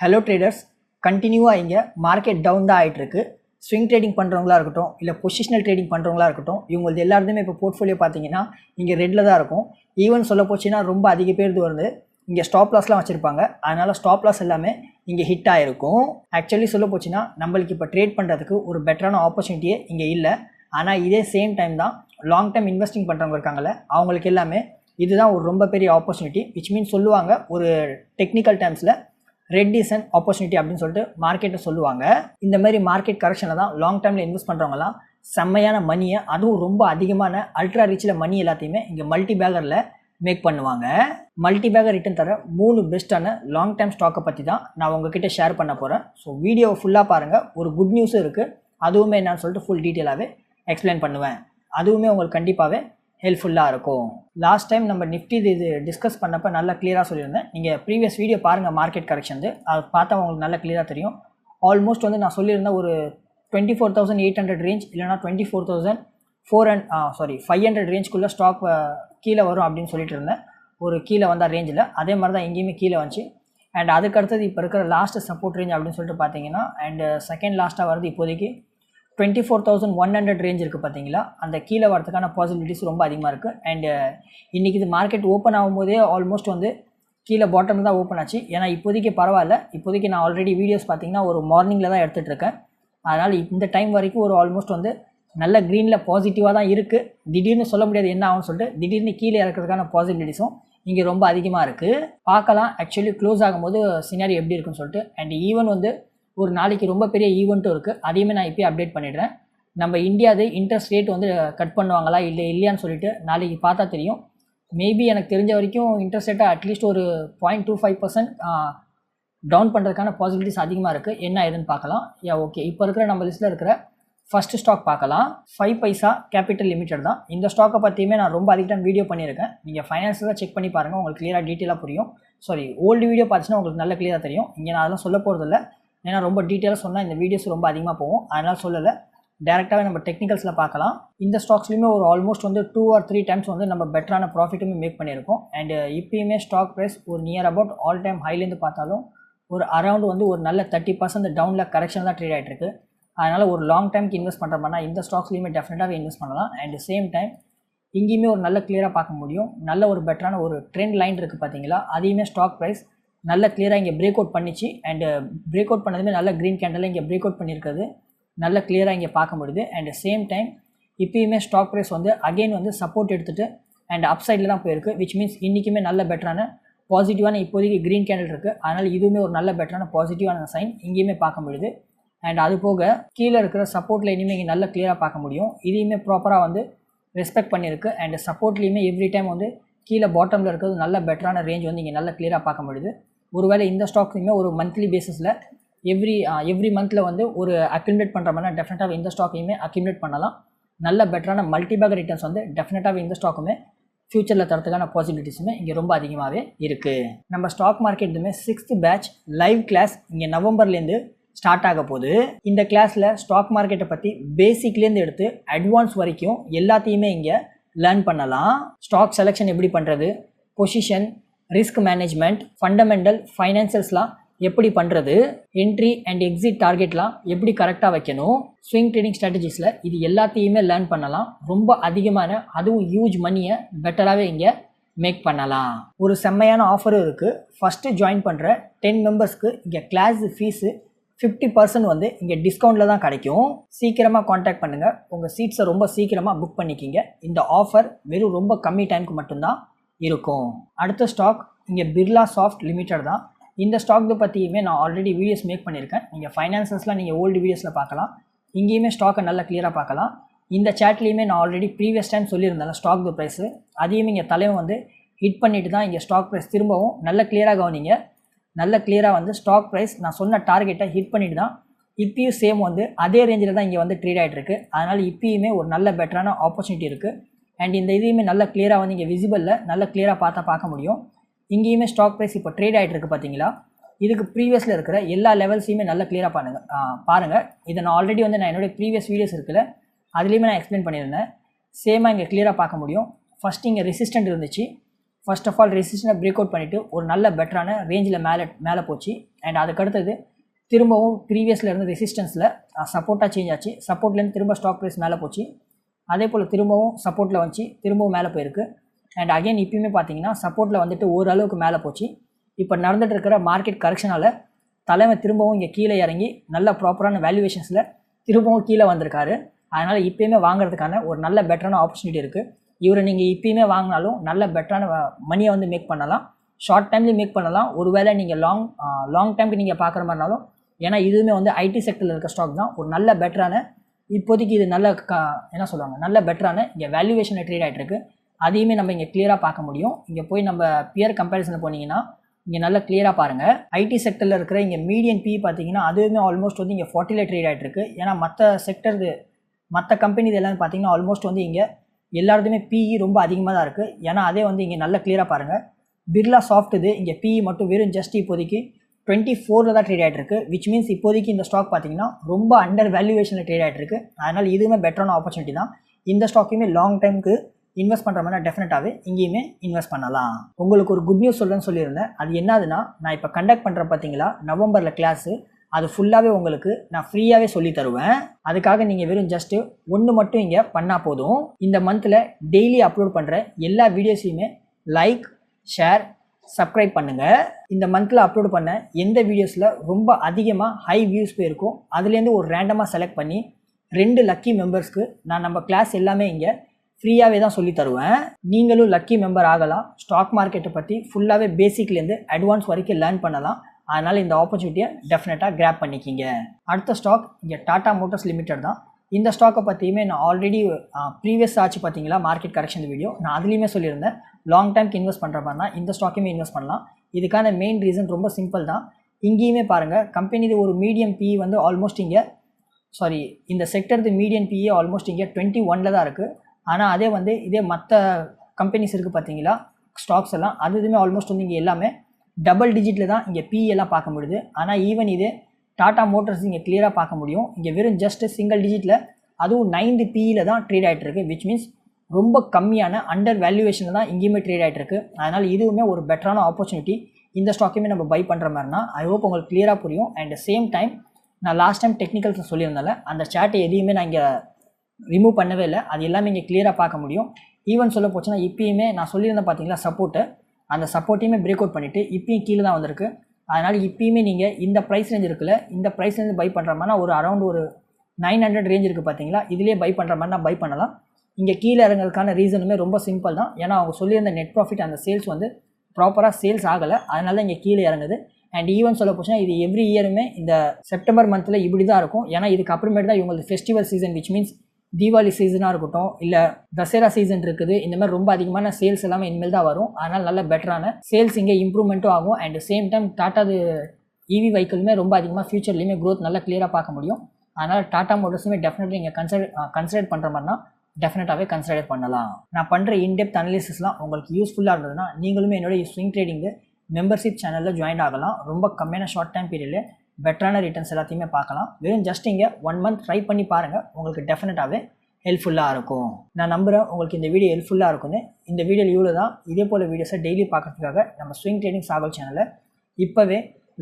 Hello traders கண்டினியூவாக இங்கே. Market down தான் ஆகிட்டு இருக்கு ஸ்விங் ட்ரேடிங் பண்ணுறவங்களா இருக்கட்டும் இல்லை பொசிஷனல் ட்ரேடிங் பண்ணுறவங்களா இருக்கட்டும் இவங்களது எல்லாருமே இப்போ போர்ட்ஃபோலியோ பார்த்தீங்கன்னா இங்கே ரெட்டில் தான் இருக்கும். ஈவன் சொல்ல போச்சுன்னா ரொம்ப அதிக பேர் வருது. இங்கே ஸ்டாப் லாஸ்லாம் வச்சுருப்பாங்க. அதனால் ஸ்டாப் லாஸ் எல்லாமே இங்கே ஹிட் ஆகிருக்கும் ஆக்சுவலி சொல்ல போச்சுன்னா நம்மளுக்கு இப்போ ட்ரேட் பண்ணுறதுக்கு ஒரு பெட்டரான ஆப்பர்ச்சுனிட்டியே இங்கே இல்லை. ஆனால் இதே சேம் டைம் தான் லாங் டைம் இன்வெஸ்டிங் பண்ணுறவங்க இருக்காங்கல்ல அவங்களுக்கு எல்லாமே இதுதான் ஒரு ரொம்ப பெரிய ஆப்பர்ச்சுனிட்டி விச் மீன் சொல்லுவாங்க ஒரு டெக்னிக்கல் டைம்ஸில் ரெட் இஸ் ஆப்பர்ச்சுனிட்டி அப்படின்னு சொல்லிட்டு மார்க்கெட்டை சொல்லுவாங்க. இந்த மாதிரி மார்க்கெட் கரெக்ஷனில் தான் லாங் டைமில் இன்வெஸ்ட் பண்ணுறவங்கலாம் செம்மையான மணியை அதுவும் ரொம்ப அதிகமான அல்ட்ரா ரிச்சில் மணி எல்லாத்தையுமே இங்கே மல்டி பேக்கரில் மேக் பண்ணுவாங்க. மல்டி பேக்கர் ரிட்டன் தர மூணு பெஸ்ட்டான லாங் டைம் ஸ்டாக்கை பற்றி தான் நான் உங்ககிட்ட ஷேர் பண்ண போகிறேன் ஸோ வீடியோவை ஃபுல்லாக பாருங்கள் ஒரு குட் நியூஸும் இருக்குது அதுவுமே என்னன்னு சொல்லிட்டு ஃபுல் டீட்டெயிலாகவே எக்ஸ்பிளைன் பண்ணுவேன். அதுவுமே உங்களுக்கு கண்டிப்பாகவே ஹெல்ப்ஃபுல்லாக இருக்கும். லாஸ்ட் டைம் நம்ம நிஃப்டி இது டிஸ்கஸ் பண்ணப்போ நல்லா கிளியராக சொல்லியிருந்தேன். நீங்கள் ப்ரீவியஸ் வீடியோ பாருங்கள் மார்க்கெட் கரெக்ஷன் அது பார்த்தா உங்களுக்கு நல்லா கிளியராக தெரியும். ஆல்மோஸ்ட் வந்து நான் சொல்லியிருந்தேன் ஒரு twenty four thousand eight hundred range இல்லைனா twenty four thousand four and sorry five hundred ரேஞ்ச்குள்ளே stock கீழே வரும் அப்படின்னு சொல்லிட்டு இருந்தேன். ஒரு கீழே வந்தால் ரேஞ்சில் அதே மாதிரி தான் எங்கேயுமே கீழே வந்துச்சு. அண்ட் அதுக்கு அடுத்தது இப்போ இருக்கிற லாஸ்ட் சப்போர்ட் ரேஞ்ச் அப்படின்னு சொல்லிட்டு பார்த்தீங்கன்னா அண்ட் செகண்ட் லாஸ்ட்டாக வருது இப்போதைக்கு. Twenty four thousand one hundred range இருக்குது பார்த்தீங்களா அந்த கீழே வரதுக்கான பாசிபிலிட்டிஸ் ரொம்ப அதிகமாக இருக்குது அண்டு uh, இன்றைக்கி இது மார்க்கெட் ஓப்பன் ஆகும்போதே ஆல்மோஸ்ட் வந்து கீழே பாட்டம் தான் ஓப்பன் ஆச்சு. ஏன்னா இப்போதைக்கு பரவாயில்ல. இப்போதைக்கு நான் ஆல்ரெடி வீடியோஸ் பார்த்தீங்கன்னா ஒரு மார்னிங்கில் தான் எடுத்துகிட்டு இருக்கேன். அதனால் இந்த டைம் வரைக்கும் ஒரு ஆல்மோஸ்ட் வந்து நல்ல க்ரீனில் பாசிட்டிவாக தான் இருக்குது திடீர்னு சொல்ல முடியாது என்ன ஆகும்னு சொல்லிட்டு திடீர்னு கீழே இறக்கிறதுக்கான பாசிபிலிட்டிஸும் இங்கே ரொம்ப அதிகமாக இருக்குது பார்க்கலாம். ஆக்சுவலி க்ளோஸ் ஆகும்போது சினாரி எப்படி இருக்குன்னு சொல்லிட்டு. அண்ட் ஈவன் வந்து ஒரு நாளைக்கு ரொம்ப பெரிய ஈவெண்ட்டும் இருக்குது அதையுமே நான் இப்போயே அப்டேட் பண்ணிடுறேன். நம்ம இந்தியாவது இன்ட்ரெஸ்ட் ரேட் வந்து கட் பண்ணுவாங்களா? இல்லை இல்லையான்னு சொல்லிட்டு நாளைக்கு பார்த்தா தெரியும். மேபி எனக்கு தெரிஞ்ச வரைக்கும் இன்ட்ரெஸ்ட் ரேட்டை அட்லீஸ்ட் ஒரு point two five percent down பண்ணுறதுக்கான பாசிபிலிட்டிஸ் அதிகமாக இருக்குது என்ன ஏதுன்னு பார்க்கலாம். யா ஓகே இப்போ இருக்கிற நம்ம லிஸ்ட்டில் இருக்கிற ஃபஸ்ட்டு ஸ்டாக் பார்க்கலாம். ஃபைவ் பைசா கேபிட்டல் லிமிடெட் தான். இந்த ஸ்டாக்கை பற்றியுமே நான் ரொம்ப அதிக டைம் வீடியோ பண்ணியிருக்கேன். நீங்கள் ஃபைனான்ஸில் செக் பண்ணி பாருங்கள் உங்களுக்கு கிளியராக டீட்டெயிலாக புரியும். சாரி ஓல்டு வீடியோ பார்த்துச்சுன்னா உங்களுக்கு நல்ல கிளியராக தெரியும். இங்கே நான் அதெல்லாம் சொல்ல போகிறதில்ல ஏன்னா ரொம்ப டீட்டெயிலாக சொன்னால் இந்த வீடியோஸ் ரொம்ப அதிகமாக போகும். அதனால் சொல்லலை. டேரெக்டாகவே நம்ம டெக்னிக்கல்ஸில் பார்க்கலாம். இந்த ஸ்டாக்ஸ்லையுமே ஒரு ஆல்மோஸ்ட் வந்து டூ ஆர் த்ரீ டைம்ஸ் வந்து நம்ம பெட்டரான ப்ராஃபிட்டுமே மேக் பண்ணியிருக்கோம். அண்ட் இப்பயுமே ஸ்டாக் ப்ரைஸ் ஒரு நியர் அபவுட் ஆல் டைம் ஹைலேருந்து பார்த்தாலும் ஒரு அரௌண்ட் வந்து ஒரு நல்ல தேர்ட்டி பர்சன்ட் டவுனில் கரெக்ஷன் தான் ட்ரேட் ஆகிட்டு இருக்கு அதனால் ஒரு லாங் டைம்க்கு இன்வெஸ்ட் பண்ணுற மாதிரினா இந்த ஸ்டாக்ஸ்லையுமே டெஃபினட்டாக இன்வெஸ்ட் பண்ணலாம். அண்ட் சேம் டைம் இங்கேயுமே ஒரு நல்ல கிளியராக பார்க்க முடியும். நல்ல ஒரு பெட்டரான ஒரு ட்ரெண்ட் லைன் இருக்குது பார்த்தீங்களா? அதையுமே ஸ்டாக் ப்ரைஸ் நல்ல கிளியராக இங்கே பிரேக் அவுட் பண்ணிச்சு. அண்டு பிரேக் அவுட் பண்ணதுமே நல்ல க்ரீன் கேண்டில் இங்கே பிரேக் அவுட் பண்ணியிருக்கிறது நல்ல கிளியராக இங்கே பார்க்க முடியுது. அண்ட் சேம் டைம் இப்போயுமே ஸ்டாக் ப்ரைஸ் வந்து அகெயின் வந்து சப்போர்ட் எடுத்துகிட்டு அண்ட் அப் சைடில் தான் போயிருக்கு. விச் மீன்ஸ் இன்றைக்குமே நல்ல பெட்டரான பாசிட்டிவான இப்போதைக்கு க்ரீன் கேண்டில் இருக்குது அதனால் இதுவுமே ஒரு நல்ல பெட்டரான பாசிட்டிவான சைன் இங்கேயுமே பார்க்க முடியுது. அண்ட் அது போக கீழே இருக்கிற சப்போர்ட்டில் இனிமேல் இங்கே நல்ல கிளியராக பார்க்க முடியும். இதையுமே ப்ராப்பராக வந்து ரெஸ்பெக்ட் பண்ணியிருக்கு. அண்ட் சப்போர்ட்லேயுமே எவ்ரி டைம் வந்து கீழே பாட்டமில் இருக்கிறது நல்ல பெட்டரான ரேஞ்ச் வந்து இங்கே நல்ல கிளியராக பார்க்க முடியுது. ஒருவேளை இந்த ஸ்டாக்குமே ஒரு மந்த்லி பேசிஸில் எவ்ரி எவ்ரி மந்தில் வந்து ஒரு அக்யூமிலேட் பண்ணுற மாதிரி டெஃபினட்டாக இந்த ஸ்டாக்கையுமே அக்யூமிலேட் பண்ணலாம். நல்ல பெட்டரான மல்டிபேக் ரிட்டர்ன்ஸ் வந்து டெஃபினட்டாக இந்த ஸ்டாக்குமே ஃப்யூச்சரில் தரத்துக்கான பாசிபிலிட்டிஸுமே இங்கே ரொம்ப அதிகமாகவே இருக்குது நம்ம ஸ்டாக் மார்க்கெட்டுமே சிக்ஸ்த் பேட்ச் லைவ் கிளாஸ் இங்கே நவம்பர்லேருந்து ஸ்டார்ட் ஆக போகுது. இந்த கிளாஸில் ஸ்டாக் மார்க்கெட்டை பற்றி பேசிக்லேருந்து எடுத்து அட்வான்ஸ் வரைக்கும் எல்லாத்தையுமே இங்கே லேர்ன் பண்ணலாம். ஸ்டாக் செலெக்ஷன் எப்படி பண்ணுறது பொசிஷன் ரிஸ்க் மேனேஜ்மெண்ட் ஃபண்டமெண்டல் ஃபைனான்சியல்ஸ்லாம் எப்படி பண்ணுறது என்ட்ரி அண்ட் எக்ஸிட் டார்கெட்லாம் எப்படி கரெக்டாக வைக்கணும் ஸ்விங் ட்ரேடிங் ஸ்ட்ராட்டஜிஸில் இது எல்லாத்தையுமே லேர்ன் பண்ணலாம். ரொம்ப அதிகமான அதுவும் ஹியூஜ் மணியை பெட்டராகவே இங்கே மேக் பண்ணலாம். ஒரு செம்மையான ஆஃபரும் இருக்குது ஃபஸ்ட்டு ஜாயின் பண்ணுற டென் மெம்பர்ஸ்க்கு இங்கே கிளாஸ் ஃபீஸு ஃபிஃப்டி பர்சன்ட் வந்து இங்கே டிஸ்கவுண்ட்டில் தான் கிடைக்கும். சீக்கிரமாக காண்டாக்ட் பண்ணுங்கள் உங்கள் சீட்ஸை ரொம்ப சீக்கிரமாக புக் பண்ணிக்கிங்க. இந்த ஆஃபர் வெறும் ரொம்ப கம்மி டைமுக்கு மட்டும்தான் இருக்கும். அடுத்த ஸ்டாக் இங்கே பிர்லா சாஃப்ட் லிமிடெட் தான். இந்த ஸ்டாக் பற்றியுமே நான் ஆல்ரெடி வீடியோஸ் மேக் பண்ணியிருக்கேன். நீங்கள் ஃபைனான்சஸ்லாம் நீங்கள் ஓல்டு வீடியோஸில் பார்க்கலாம். இங்கேயுமே ஸ்டாக்கை நல்லா கிளியராக பார்க்கலாம். இந்த சேட்லேயுமே நான் ஆல்ரெடி ப்ரீவியஸ் டைம் சொல்லியிருந்தேன் ஸ்டாக் ப்ரைஸு அதையும் இங்கே தலைவன் வந்து ஹிட் பண்ணிட்டு தான் இங்கே ஸ்டாக் ப்ரைஸ் திரும்பவும் நல்ல கிளியராக கவனிங்க. நல்ல கிளியராக வந்து ஸ்டாக் ப்ரைஸ் நான் சொன்ன டார்கெட்டை ஹிட் பண்ணிட்டு தான் இப்பயும் சேம் வந்து அதே ரேஞ்சில் தான் இங்கே வந்து ட்ரேட் ஆகிட்டு இருக்கு. அதனால் இப்பயுமே ஒரு நல்ல பெட்டரான ஆப்பர்ச்சுனிட்டி இருக்குது அண்ட் இந்த இதையுமே நல்ல கிளியராக வந்து இங்கே விசிபிளில் நல்லா கிளியராக பார்த்தா பார்க்க முடியும். இங்கேயுமே ஸ்டாக் ப்ரைஸ் இப்போ ட்ரேட் ஆகிட்டு இருக்குது பார்த்தீங்களா? இதுக்கு ப்ரீவியஸில் இருக்கிற எல்லா லெவல்ஸையுமே நல்லா கிளியராக பாருங்கள் பாருங்கள் இதை நான் ஆல்ரெடி வந்து நான் என்னுடைய ப்ரீவியஸ் வீடியோஸ் இருக்குல்ல அதுலேயுமே நான் எக்ஸ்பிளைன் பண்ணியிருந்தேன். சேமாக இங்கே கிளியராக பார்க்க முடியும். ஃபஸ்ட் இங்கே ரெசிஸ்டன்ட் இருந்துச்சு. ஃபர்ஸ்ட் ஆஃப் ஆல் ரெசிஸ்டனை பிரேக் அவுட் பண்ணிவிட்டு ஒரு நல்ல பெட்டரான ரேஞ்சில் மேலே மேலே போச்சு. அண்ட் அதுக்கடுத்தது திரும்பவும் ப்ரீவியஸில் இருந்து ரெசிஸ்டன்ஸில் சப்போர்ட்டாக சேஞ்ச் ஆச்சு. சப்போர்ட்லேருந்து திரும்ப ஸ்டாக் ப்ரைஸ் மேலே போச்சு. அதே போல் திரும்பவும் சப்போர்ட்டில் வந்துச்சு. திரும்பவும் மேலே போயிருக்கு. அண்ட் அகைன் இப்பயுமே பார்த்தீங்கன்னா சப்போர்ட்டில் வந்துட்டு ஓரளவுக்கு மேலே போச்சு. இப்போ நடந்துட்டு இருக்கிற மார்க்கெட் கரெக்ஷனால் தலைமை திரும்பவும் இங்கே கீழே இறங்கி நல்ல ப்ராப்பரான வேல்யூவேஷன்ஸில் திரும்பவும் கீழே வந்திருக்காரு. அதனால் இப்பயுமே வாங்குறதுக்கான ஒரு நல்ல பெட்டரான ஆப்பர்ச்சுனிட்டி இருக்குது இவரை நீங்கள் இப்பயுமே வாங்கினாலும் நல்ல பெட்டரான மணியை வந்து மேக் பண்ணலாம். ஷார்ட் டைம்லேயும் மேக் பண்ணலாம். ஒருவேளை நீங்கள் லாங் லாங் டைமுக்கு நீங்கள் பார்க்குற மாதிரினாலும் ஏன்னா இதுவுமே வந்து ஐடி செக்டரில் இருக்க ஸ்டாக் தான். ஒரு நல்ல பெட்டரான இப்போதைக்கு இது நல்ல க என்ன சொல்லுவாங்க நல்ல பெட்டரான இங்கே வேல்யூவேஷனில் ட்ரேட் ஆகிட்டு இருக்கு அதையுமே நம்ம இங்கே கிளியராக பார்க்க முடியும். இங்கே போய் நம்ம பியர் கம்பேரிசனில் போனீங்கன்னா இங்கே நல்லா கிளியராக பாருங்கள் ஐடி செக்டரில் இருக்கிற இங்கே மீடியன் பி பார்த்தீங்கன்னா அதுவுமே ஆல்மோஸ்ட் வந்து இங்கே ஃபார்ட்டியில் ட்ரேட் ஆகிட்டு இருக்கு ஏன்னா மற்ற செக்டர் மற்ற கம்பெனி இது எல்லாமே பார்த்தீங்கன்னா ஆல்மோஸ்ட் வந்து இங்கே எல்லாருக்குமே பிஇ ரொம்ப அதிகமாக தான் இருக்குது ஏன்னா அதே வந்து இங்கே நல்லா கிளியராக பாருங்கள் பிர்லா சாஃப்ட் இது இங்கே பிஇ மட்டும் வெறும் ஜஸ்ட் இப்போதைக்கு டுவெண்ட்டி ஃபோரில் தான் ட்ரேட் ஆகிட்டு இருக்கு விச் மீன்ஸ் இப்போதைக்கு இந்த ஸ்டாக் பார்த்தீங்கன்னா ரொம்ப அண்டர் வேல்யூவேஷனில் ட்ரேட் ஆகிட்டு இருக்கு அதனால் இதுவுமே பெட்டரான ஆப்பர்ச்சுனிட்டி தான். இந்த ஸ்டாக்கையுமே லாங் டைமுக்கு இன்வெஸ்ட் பண்ணுற மாதிரி டெஃபினட்டாகவே இங்கேயுமே இன்வெஸ்ட் பண்ணலாம். உங்களுக்கு ஒரு குட் நியூஸ் சொல்கிறேன்னு சொல்லியிருந்தேன். அது என்னதுன்னா நான் இப்போ கண்டக்ட் பண்ணுறேன் பார்த்தீங்களா நவம்பரில் கிளாஸு அது ஃபுல்லாகவே உங்களுக்கு நான் ஃப்ரீயாகவே சொல்லி தருவேன். அதுக்காக நீங்கள் வெறும் ஜஸ்ட்டு ஒன்று மட்டும் இங்கே பண்ணால் போதும். இந்த மந்தில் டெய்லி அப்லோட் பண்ணுற எல்லா வீடியோஸையுமே லைக் ஷேர் சப்ஸ்கிரைப் பண்ணுங்கள் இந்த மந்தில் அப்லோட் பண்ண எந்த வீடியோஸில் ரொம்ப அதிகமாக ஹை வியூஸ் போயிருக்கும் அதுலேருந்து ஒரு ரேண்டமாக செலக்ட் பண்ணி ரெண்டு லக்கி மெம்பர்ஸ்க்கு நான் நம்ம கிளாஸ் எல்லாமே இங்கே ஃப்ரீயாகவே தான் சொல்லி தருவேன். நீங்களும் லக்கி மெம்பர் ஆகலாம். ஸ்டாக் மார்க்கெட்டை பற்றி ஃபுல்லாகவே பேசிக்லேருந்து அட்வான்ஸ் வரைக்கும் லேர்ன் பண்ணலாம். அதனால் இந்த ஆப்பர்ச்சுனிட்டியை டெஃபினட்டாக கிராப் பண்ணிக்கிங்க. அடுத்த ஸ்டாக் இங்கே டாடா மோட்டார்ஸ் லிமிடெட் தான். இந்த ஸ்டாக்கை பற்றியுமே நான் ஆல்ரெடி ப்ரீவியஸ் ஆச்சு பார்த்தீங்களா மார்க்கெட் கரெக்ஷன் வீடியோ நான் அதுலேயுமே சொல்லியிருந்தேன் லாங் டைம்க்கு இன்வெஸ்ட் பண்ணுற மாதிரி தான் இந்த ஸ்டாக்கையுமே இன்வெஸ்ட் பண்ணலாம். இதுக்கான மெயின் ரீசன் ரொம்ப சிம்பிள் தான். இங்கேயுமே பாருங்கள் கம்பெனி ஒரு மீடியம் பி வந்து ஆல்மோஸ்ட் இங்கே சாரி இந்த செக்டருக்கு மீடியம் பிஏ ஆல்மோஸ்ட் இங்கே டுவெண்ட்டி ஒனில் தான் இருக்குது ஆனால் அதே வந்து இதே மற்ற கம்பெனிஸ் இருக்குது பார்த்தீங்களா ஸ்டாக்ஸ் எல்லாம் அது இதுவுமே ஆல்மோஸ்ட் வந்து இங்கே எல்லாமே டபுள் டிஜிட்டில் தான் இங்கே பிஇ எல்லாம் பார்க்க முடியுது. ஆனால் ஈவன் இது டாடா மோட்டர்ஸ் இங்கே கிளியராக பார்க்க முடியும். இங்கே வெறும் ஜஸ்ட் சிங்கிள் டிஜிட்டில் அதுவும் நைன்து பியில் தான் ட்ரேட் ஆகிட்டு விச் மீன்ஸ் ரொம்ப கம்மியான அண்டர் வேல்யூவேஷனில் தான் இங்கேயுமே ட்ரேட் ஆகிட்டு அதனால் இதுவுமே ஒரு பெட்டரான ஆப்பர்ச்சுனிட்டி இந்த ஸ்டாக்கையுமே நம்ம பை பண்ணுற மாதிரினா ஐ ஹோப் உங்களுக்கு கிளியராக புரியும். அண்ட் சேம் டைம் நான் லாஸ்ட் டைம் டெக்னிக்கல்ஸ் சொல்லியிருந்தால அந்த சேட்டை எதையுமே நான் இங்கே ரிமூவ் பண்ணவே இல்லை. அது எல்லாமே இங்கே கிளியராக பார்க்க முடியும். ஈவன் சொல்ல போச்சுன்னா இப்பயுமே நான் சொல்லியிருந்தேன் பார்த்தீங்களா சப்போர்ட்டு அந்த சப்போர்ட்டையுமே பிரேக் அவுட் பண்ணிவிட்டு இப்பயும் கீழே தான் வந்திருக்கு. அதனால் இப்போயுமே நீங்கள் இந்த ப்ரைஸ் ரேஞ்ச் இருக்குல்ல இந்த ப்ரைஸ் ரேஞ்ச் பை பண்ணுற மாதிரினா ஒரு அரௌண்ட் ஒரு நைன் ஹண்ட்ரட் ரேஞ்ச் இருக்குது பார்த்தீங்களா இதுலேயே பை பண்ணுற மாதிரி நான் பை பண்ணலாம். இங்கே கீழே இறங்குறதுக்கான ரீசனுமே ரொம்ப சிம்பிள் தான். ஏன்னா அவங்க சொல்லியிருந்த நெட் ப்ராஃபிட் அந்த சேல்ஸ் வந்து ப்ராப்பராக சேல்ஸ் ஆகலை. அதனால தான் இங்கே கீழே இறங்குது. அண்ட் ஈவன் சொல்ல போச்சுன்னா இது எவ்ரி இயருமே இந்த செப்டம்பர் மந்தில் இப்படி தான் இருக்கும். ஏன்னா இதுக்கு அப்புறமேட்டு தான் இவங்களுக்கு festival season which means Deepavali சீசனாக இருக்கட்டும் இல்லை தசரா சீசன் இருக்குது இந்த மாதிரி ரொம்ப அதிகமான சேல்ஸ் எல்லாமே இனிமேல் தான் வரும். அதனால் நல்ல பெட்டரான சேல்ஸ் இங்கே இம்ப்ரூவ்மெண்ட்டும் ஆகும். அண்ட் சேம் டைம் டாட்டாது இவி வெஹிக்கிளுமே ரொம்ப அதிகமாக ஃபியூச்சர்லேயுமே க்ரோத் நல்லா கிளியராக பார்க்க முடியும். அதனால் டாட்டா மோட்டர்ஸுமே டெஃபினெட்லி இங்கே கன்சிடர் கன்சிடர் பண்ணுற மாதிரினா டெஃபினட்டாகவே கன்சிடர் பண்ணலாம். நான் பண்ணுற இன்டெப்த் அனலிசிஸ்லாம் உங்களுக்கு யூஸ்ஃபுல்லாக இருந்ததுன்னா நீங்களுமே என்னோட ஸ்விங் ட்ரேடிங்கு மெம்பர்ஷிப் சேனலில் ஜாயின் ஆகலாம். ரொம்ப கம்மியான ஷார்ட் டைம் பீரியடில் பெட்டரான ரிட்டர்ன்ஸ் எல்லாத்தையுமே பார்க்கலாம். வெறும் ஜஸ்ட் இங்கே ஒன் மந்த் ட்ரை பண்ணி பாருங்கள் உங்களுக்கு டெஃபினட்டாகவே ஹெல்ப்ஃபுல்லாக இருக்கும். நான் நம்புகிறேன் உங்களுக்கு இந்த வீடியோ ஹெல்ப்ஃபுல்லாக இருக்கும்னு. இந்த வீடியோ இவ்வளோ தான். இதே போல் வீடியோஸை டெய்லி பார்க்குறதுக்காக நம்ம ஸ்விங் ட்ரேடிங் சாகல் சேனலை இப்போவே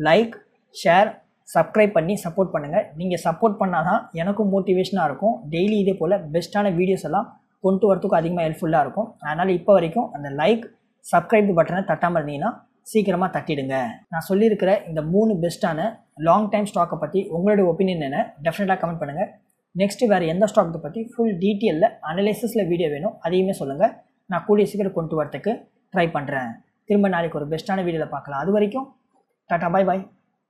லைக் ஷேர் சப்ஸ்கிரைப் பண்ணி சப்போர்ட் பண்ணுங்கள் நீங்கள் சப்போர்ட் பண்ணால் தான் எனக்கும் மோட்டிவேஷனாக இருக்கும். டெய்லி இதே போல் பெஸ்ட்டான வீடியோஸ் எல்லாம் கொண்டு வரத்துக்கும் அதிகமாக ஹெல்ப்ஃபுல்லாக இருக்கும். அதனால் இப்போ வரைக்கும் அந்த லைக் சப்ஸ்கிரைப் பட்டனை தட்டாமல் இருந்தீங்கன்னா சீக்கிரமாக தட்டிடுங்க. நான் சொல்லியிருக்கிற இந்த மூணு பெஸ்ட்டான லாங் டைம் ஸ்டாக்கை பற்றி உங்களுடைய ஒப்பீனியன் என்ன? டெஃபினட்டாக கமெண்ட் பண்ணுங்கள் நெக்ஸ்ட் வேறு எந்த ஸ்டாக்கை பற்றி ஃபுல் டீட்டெயிலில் அனலைசிஸில் வீடியோ வேணும் அதையுமே சொல்லுங்கள் நான் கூடிய சீக்கிரம் கொண்டு வரத்துக்கு ட்ரை பண்ணுறேன் திரும்ப நாளைக்கு ஒரு பெஸ்ட்டான வீடியோவில் பார்க்கலாம். அது வரைக்கும் டாட்டா பாய் பாய்